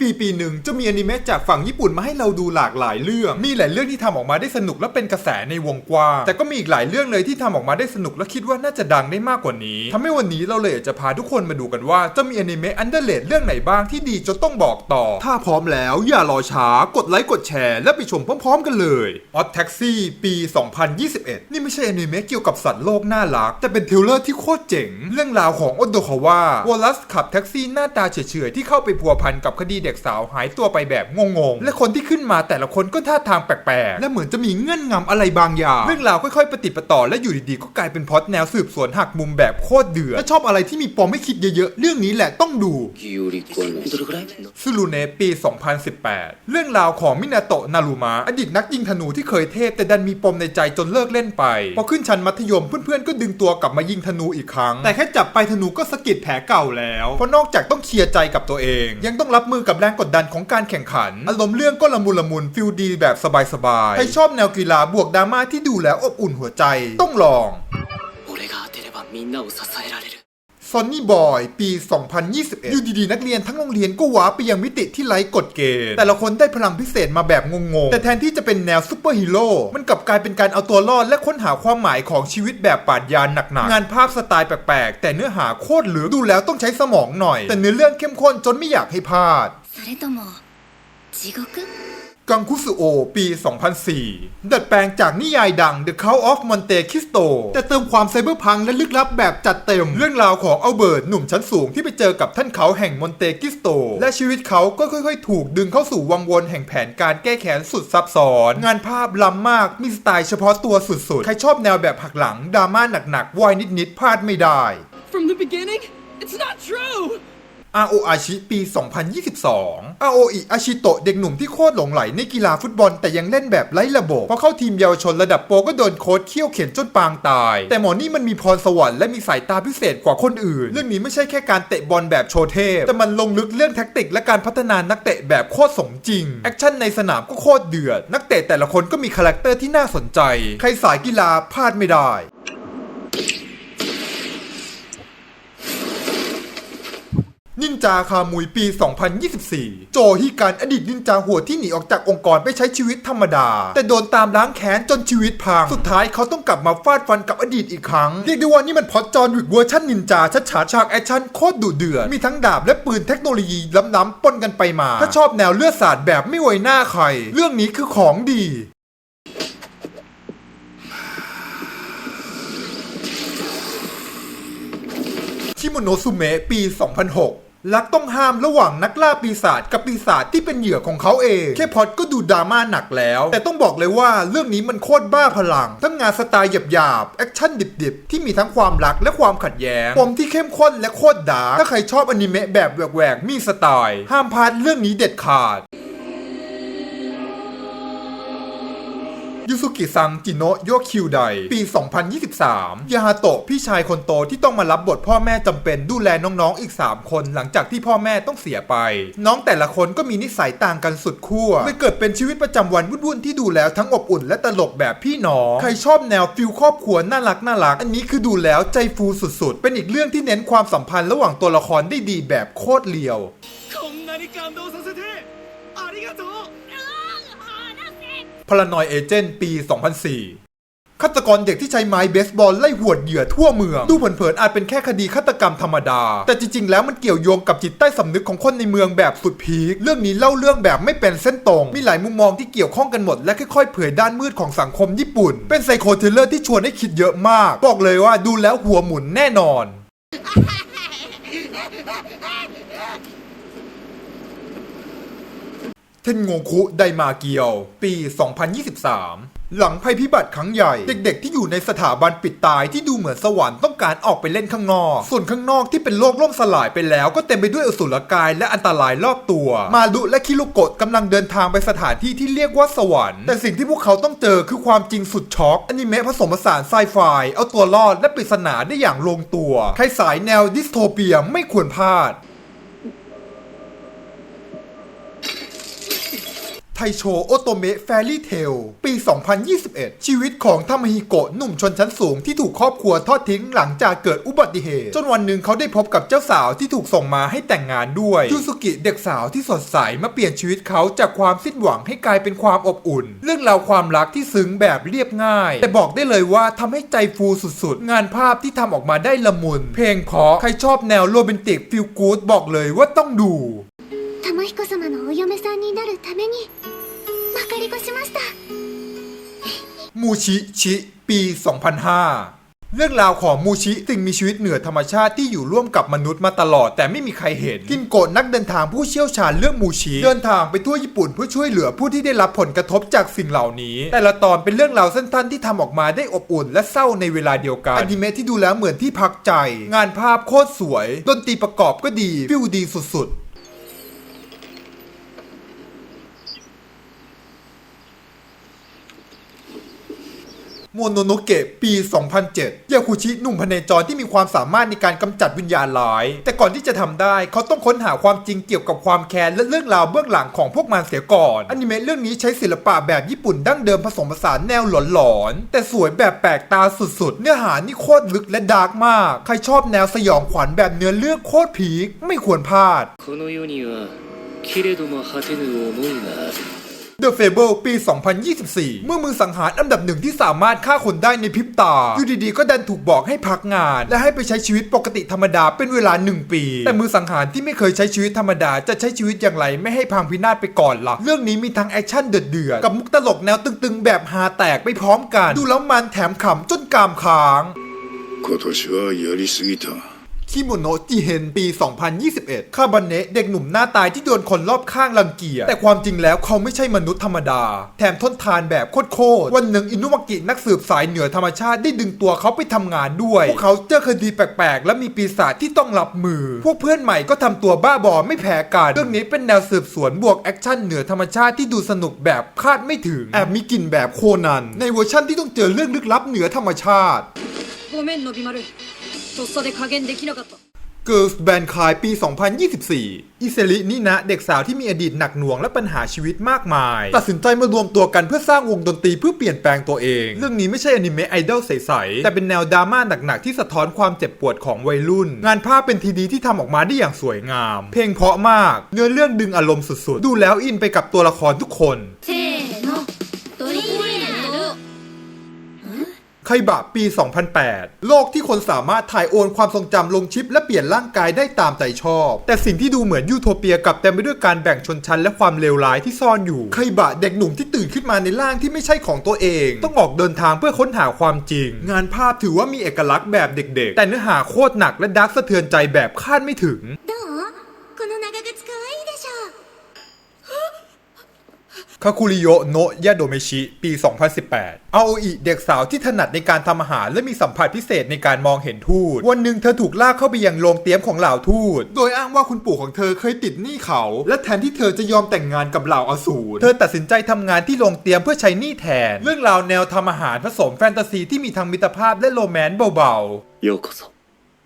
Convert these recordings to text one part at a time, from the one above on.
ปีปีหนึ่งจะมีอนิเมะจากฝั่งญี่ปุ่นมาให้เราดูหลากหลายเรื่อง มีหลายเรื่องที่ทำออกมาได้สนุกและเป็นกระแสในวงกว้างแต่ก็มีอีกหลายเรื่องเลยที่ทำออกมาได้สนุกและคิดว่าน่าจะดังได้มากกว่านี้ทำให้วันนี้เราเลยอยากจะพาทุกคนมาดูกันว่าจะมีอนิเมะอันเดอร์เลดเรื่องไหนบ้างที่ดีจนต้องบอกต่อ ถ้าพร้อมแล้วอย่ารอช้ากดไลค์กดแชร์และไปชมพร้อม ๆ กันเลยออ t แท็กซี่ปี 2021 นี่ไม่ใช่อนิเมะเกี่ยวกับสัตว์โลกน่ารัก แต่เป็นเทเลอร์ที่โคตรเจ๋ง เรื่องราวของโอโดคาวาวอลลัสขับแท็กซี่หน้าตาเฉยๆที่เข้าไปพัวพันกับคดีเด็กสาวหายตัวไปแบบงงๆ และคนที่ขึ้นมาแต่ละคนก็ท่าทางแปลกๆ และเหมือนจะมีเงื่อนงำอะไรบางอย่าง เรื่องราวค่อยๆปฏิปต่อและอยู่ดีๆ ก็กลายเป็นพอดแนวสืบสวนหักมุมแบบโคตรเดือดและชอบอะไรที่มีปมไม่คิดเยอะๆ เรื่องนี้แหละต้องดูซูรุเนปี 2018 เรื่องราวของมินาโตะนารูมะอดีตนักยิงธนูที่เคยเทพแต่ดันมีปมในใจจนเลิกเล่นไป พอขึ้นชั้นมัธยมเพื่อนๆก็ดึงตัวกลับมายิงธนูอีกครั้ง แต่แค่จับไปธนูก็สะกิดแผลเก่าแล้ว เพราะนอกจากต้องเคลียร์ใจกับตัวเอง ยังต้องรับมือกับแรงกดดันของการแข่งขัน อารมณ์เรื่องก็ละมุนละมุนฟิลดีแบบสบายๆใครชอบแนวกีฬาบวกดราม่าที่ดูแล้วอบอุ่นหัวใจ ต้องลอง 俺が当てればみんなを支えられる ซอนนี่บอยปี 2021 อยู่ดีๆ นักเรียนทั้งโรงเรียนก็ว้าร์ปไปยังมิติที่ไร้กฎเกณฑ์ แต่ละคนได้พลังพิเศษมาแบบงงๆ แต่แทนที่จะเป็นแนวซูเปอร์ฮีโร่ มันกลับกลายเป็นการเอาตัวรอดและค้นหาความหมายของชีวิตแบบปราดยานหนักๆ งานภาพสไตล์แปลกๆ แต่เนื้อหาโคตรลึกดูแล้วต้องใช้สมองหน่อย แต่เนื้อเรื่องเข้มข้นจนไม่อยากให้พลาด それとも地獄 กังคุสุโอ ปี 2004 ดัดแปลงจากนิยายดัง The Count of Monte Cristo แต่เติมความไซเบอร์พังและลึกลับแบบจัดเต็ม เรื่องราวของอัลเบิร์ตหนุ่มชั้นสูงที่ไปเจอกับท่านเขาแห่งมอนเตคิสโต และชีวิตเขาก็ค่อยๆ ถูกดึงเข้าสู่วังวนแห่งแผนการแก้แค้นสุดซับซ้อน งานภาพล้ำมากมีสไตล์เฉพาะตัวสุดๆ ใครชอบแนวแบบหักหลังดราม่าหนักๆวายนิดๆพลาดไม่ได้ From the beginning? It's not true! อาโออาชิปี 2022อาโออิอาชิโตะเด็กหนุ่มที่โคตรหลงไหลในกีฬาฟุตบอลแต่ยังเล่นแบบไร้ระบบพอเข้าทีมเยาวชนระดับโปรก็โดนโค้ชเคี่ยวเข็นจนปางตาย แต่หมอนี่มันมีพรสวรรค์และมีสายตาพิเศษกว่าคนอื่น เรื่องนี้ไม่ใช่แค่การเตะบอลแบบโชว์เทพ แต่มันลงลึกเรื่องแท็กติกและการพัฒนานักเตะแบบโคตรสมจริงแอคชั่นในสนามก็โคตรเดือดนักเตะแต่ละคนก็มีคาแรคเตอร์ที่น่าสนใจ ใครสายกีฬาพลาดไม่ได้ นินจาคามุยปี 2024 โจฮิการอดีตนินจาหัวที่หนีออกจากองค์กรไปใช้ชีวิตธรรมดา แต่โดนตามล้างแค้นจนชีวิตพัง สุดท้ายเขาต้องกลับมาฟาดฟันกับอดีตอีกครั้ง เรียกได้ว่านี่มันพอจอนวิกเวอร์ชันนินจาชัดๆฉากแอคชั่นโคตรดุเดือด มีทั้งดาบและปืนเทคโนโลยีล้ำๆปนกันไปมา ถ้าชอบแนวเลือดสาดแบบไม่ไวหน้าใคร เรื่องนี้คือของดีชิโมโนซุเมะปี 2006 รักต้องห้ามระหว่างนักล่าปีศาจกับปีศาจที่เป็นเหยื่อของเขาเอง แค่พอดก็ดูดราม่าหนักแล้ว แต่ต้องบอกเลยว่าเรื่องนี้มันโคตรบ้าพลัง ทั้งงานสไตล์หยาบๆแอคชั่นดิบๆ ที่มีทั้งความรักและความขัดแย้งปมที่เข้มข้นและโคตรดาร์กถ้าใครชอบอนิเมะแบบแหวกๆมีสไตล์ ห้ามพลาดเรื่องนี้เด็ดขาด ยูสุกิซังจิโนะโยคิวไดปี 2023 ยาฮาโตะพี่ชายคนโตที่ต้องมารับบทพ่อแม่จำเป็นดูแลน้องๆอีก 3 คนหลังจากที่พ่อแม่ต้องเสียไป น้องแต่ละคนก็มีนิสัยต่างกันสุดขั้วเลยเกิดเป็นชีวิตประจำวันวุ่นๆที่ดูแล้วทั้งอบอุ่นและตลกแบบพี่น้อง ใครชอบแนวฟิลครอบครัวน่ารักน่ารัก อันนี้คือดูแล้วใจฟูสุดๆ เป็นอีกเรื่องที่เน้นความสัมพันธ์ระหว่างตัวละครได้ดีแบบโคตรเลียว こんなに感動させて พารานอยเอเจนต์ปี 2004 ฆาตกรเด็กที่ใช้ไม้เบสบอลไล่หวดเหยื่อทั่วเมือง ดูเผินๆอาจเป็นแค่คดีฆาตกรรมธรรมดา แต่จริงๆ แล้วมันเกี่ยวโยงกับจิตใต้สำนึกของคนในเมืองแบบสุดพีค เรื่องนี้เล่าเรื่องแบบไม่เป็นเส้นตรง มีหลายมุมมองที่เกี่ยวข้องกันหมด และค่อยๆ เผยด้านมืดของสังคมญี่ปุ่น เป็นไซโคเทเลอร์ที่ชวนให้คิดเยอะมาก บอกเลยว่าดูแล้วหัวหมุนแน่นอน เทนโงคุไดมาเกียว ปี 2023 หลังภัยพิบัติครั้งใหญ่ เด็กๆ ที่อยู่ในสถาบันปิดตายที่ดูเหมือนสวรรค์ต้องการออกไปเล่นข้างนอก ส่วนข้างนอกที่เป็นโลกล่มสลายไปแล้ว ก็เต็มไปด้วยอสุรกายและอันตรายรอบตัว มารุและคิรุโกะกำลังเดินทางไปสถานที่ที่เรียกว่าสวรรค์ แต่สิ่งที่พวกเขาต้องเจอคือความจริงสุดช็อกอนิเมะผสมผสานไซไฟเอาตัวรอดและปริศนาได้อย่างลงตัวใครสายแนวดิสโทเปียไม่ควรพลาด ไทโชโอโตเมะแฟรี่เทลปี 2021 ชีวิตของทามาฮิโกะหนุ่มชนชั้นสูงที่ถูกครอบครัวทอดทิ้งหลังจากเกิดอุบัติเหตุ จนวันหนึ่งเขาได้พบกับเจ้าสาวที่ถูกส่งมาให้แต่งงานด้วยยูสุกิเด็กสาวที่สดใสมาเปลี่ยนชีวิตเขาจากความสิ้นหวังให้กลายเป็นความอบอุ่น เรื่องราวความรักที่ซึ้งแบบเรียบง่าย แต่บอกได้เลยว่าทำให้ใจฟูสุดๆ งานภาพที่ทำออกมาได้ละมุน เพลงเพราะใครชอบแนวโรแมนติกฟิลกู๊ดบอกเลยว่าต้องดู 様のお嫁さんになるためにまかり越しました มูชิชิ ปี 2005 เรื่องราวของมูชิสิ่งมีชีวิตเหนือธรรมชาติที่อยู่ร่วมกับมนุษย์มาตลอด แต่ไม่มีใครเห็น กินโกะนักเดินทางผู้เชี่ยวชาญเรื่องมูชิ เดินทางไปทั่วญี่ปุ่นเพื่อช่วยเหลือผู้ที่ได้รับผลกระทบจากสิ่งเหล่านี้ แต่ละตอนเป็นเรื่องราวสั้นๆที่ทำออกมาได้อบอุ่น และเศร้าในเวลาเดียวกันอนิเมะที่ดูแล้วเหมือนที่พักใจ งานภาพโคตรสวยดนตรีประกอบก็ดีฟิลดีสุดๆ โมโนโนเกะปี 2007 ยาคุชิหนุ่มพเนจรที่มีความสามารถในการกำจัดวิญญาณร้าย แต่ก่อนที่จะทำได้ เขาต้องค้นหาความจริงเกี่ยวกับความแค้นและเรื่องราวเบื้องหลังของพวกมันเสียก่อน อนิเมะเรื่องนี้ใช้ศิลปะแบบญี่ปุ่นดั้งเดิมผสมผสานแนวหลอนๆ แต่สวยแบบแปลกตาสุดๆ เนื้อหานี่โคตรลึกและดาร์กมาก ใครชอบแนวสยองขวัญแบบเนื้อเรื่องโคตรพีคไม่ควรพลาด この世には切れども果てぬ思いがある The Fable ปี 2024 เมื่อมือสังหารอันดับหนึ่งที่สามารถฆ่าคนได้ในพริบตา อยู่ดีๆ ก็ดันถูกบอกให้พักงาน และให้ไปใช้ชีวิตปกติธรรมดาเป็นเวลาหนึ่งปี แต่มือสังหารที่ไม่เคยใช้ชีวิตธรรมดาจะใช้ชีวิตอย่างไรไม่ให้พังพินาศไปก่อนล่ะ เรื่องนี้มีทั้งแอคชั่นเดือดๆ กับมุกตลกแนวตึงๆ แบบฮาแตกไปพร้อมกัน ดูแล้วมันแถมขำจนกรามค้าง 今年はやりすぎた คิโมโนะจิเฮนปี 2021 คาบันเนะเด็กหนุ่มหน้าตายที่โดนคนรอบข้างรังเกียจ แต่ความจริงแล้วเขาไม่ใช่มนุษย์ธรรมดา แถมทนทานแบบโคตรวันหนึ่งอินุมากินักสืบสายเหนือธรรมชาติได้ดึงตัวเขาไปทำงานด้วย พวกเขาเจอคดีแปลกๆ และมีปีศาจที่ต้องรับมือ พวกเพื่อนใหม่ก็ทำตัวบ้าบอไม่แพ้กัน เรื่องนี้เป็นแนวสืบสวนบวกแอคชั่นเหนือธรรมชาติที่ดูสนุกแบบคาดไม่ถึง แอบมีกลิ่นแบบโคนัน ในเวอร์ชั่นที่ต้องเจอเรื่องลึกลับเหนือธรรมชาติโกเมนโนบิมารุ とっさで加減できなかった Girls Band คายปี 2024 อิเซรินี่นะ เด็กสาวที่มีอดีตหนักหน่วงและปัญหาชีวิตมากมาย ตัดสินใจมารวมตัวกันเพื่อสร้างวงดนตรีเพื่อเปลี่ยนแปลงตัวเอง เรื่องนี้ไม่ใช่อนิเมะไอดอลใส ๆ แต่เป็นแนวดราม่าหนัก ๆ ที่สะท้อนความเจ็บปวดของวัยรุ่น งานภาพเป็นทีดีที่ทำออกมาได้อย่างสวยงาม เพลงเพราะมาก เนื้อเรื่องดึงอารมณ์สุด ๆ ดูแล้วอินไปกับตัวละครทุกคน ไคบะปี 2008 โลกที่คนสามารถถ่ายโอนความทรงจำลงชิป และเปลี่ยนร่างกายได้ตามใจชอบ แต่สิ่งที่ดูเหมือนยูโทเปียกลับเต็มไปด้วยการแบ่งชนชั้นและความเลวร้ายที่ซ่อนอยู่ ไคบะเด็กหนุ่มที่ตื่นขึ้นมาในร่างที่ไม่ใช่ของตัวเอง ต้องออกเดินทางเพื่อค้นหาความจริง งานภาพถือว่ามีเอกลักษณ์แบบเด็กๆ แต่เนื้อหาโคตรหนักและดักสะเทือนใจแบบคาดไม่ถึงาคุริโยโนะยาโดเมชิ ปี 2018 อาโออิเด็กสาวที่ถนัดในการทำอาหารและมีสัมผัสพิเศษในการมองเห็นทูต วันหนึ่งเธอถูกลากเข้าไปยังโรงเตรียมของเหล่าทูต โดยอ้างว่าคุณปู่ของเธอเคยติดหนี้เขา และแทนที่เธอจะยอมแต่งงานกับเหล่าอสูร เธอตัดสินใจทำงานที่โรงเตรียมเพื่อใช้หนี้แทน เรื่องราวแนวทำอาหารผสมแฟนตาซีที่มีทั้งมิตรภาพและโรแมนต์เบาๆ ようこそ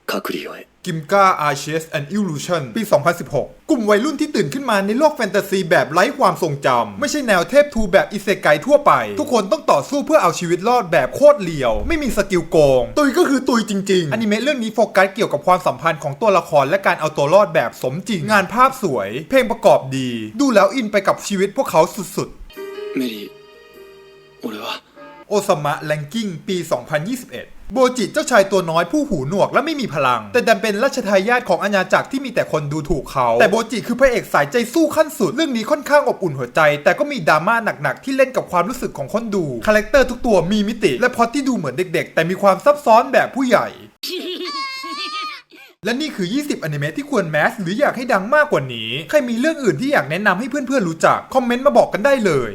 隔離用へ กิมกาอาร์เชสแอนด์อิลูชันปี 2016 กลุ่มวัยรุ่นที่ตื่นขึ้นมาในโลกแฟนตาซีแบบไร้ความทรงจำ ไม่ใช่แนวเทพทูแบบอิเซไกทั่วไป ทุกคนต้องต่อสู้เพื่อเอาชีวิตรอดแบบโคตรเลียว ไม่มีสกิลโกง ตุยก็คือตุยจริงๆ อนิเมะเรื่องนี้โฟกัสเกี่ยวกับความสัมพันธ์ของตัวละครและการเอาตัวรอดแบบสมจริง งานภาพสวย เพลงประกอบดี ดูแล้วอินไปกับชีวิตพวกเขาสุดๆเมรีโอซามะแลงกิ้งปี 2021 โบจิเจ้าชายตัวน้อยผู้หูหนวกและไม่มีพลัง แต่ดันเป็นราชทายาทของอาณาจักรที่มีแต่คนดูถูกเขา แต่โบจิคือพระเอกสายใจสู้ขั้นสุด เรื่องนี้ค่อนข้างอบอุ่นหัวใจ แต่ก็มีดราม่าหนักๆ ที่เล่นกับความรู้สึกของคนดู คาแรคเตอร์ทุกตัวมีมิติ และพอที่ดูเหมือนเด็กๆ แต่มีความซับซ้อนแบบผู้ใหญ่และนี่คือ 20 อนิเมะที่ควรแมสหรืออยากให้ดังมากกว่านี้ ใครมีเรื่องอื่นที่อยากแนะนำให้เพื่อนๆรู้จัก คอมเมนต์มาบอกกันได้เลย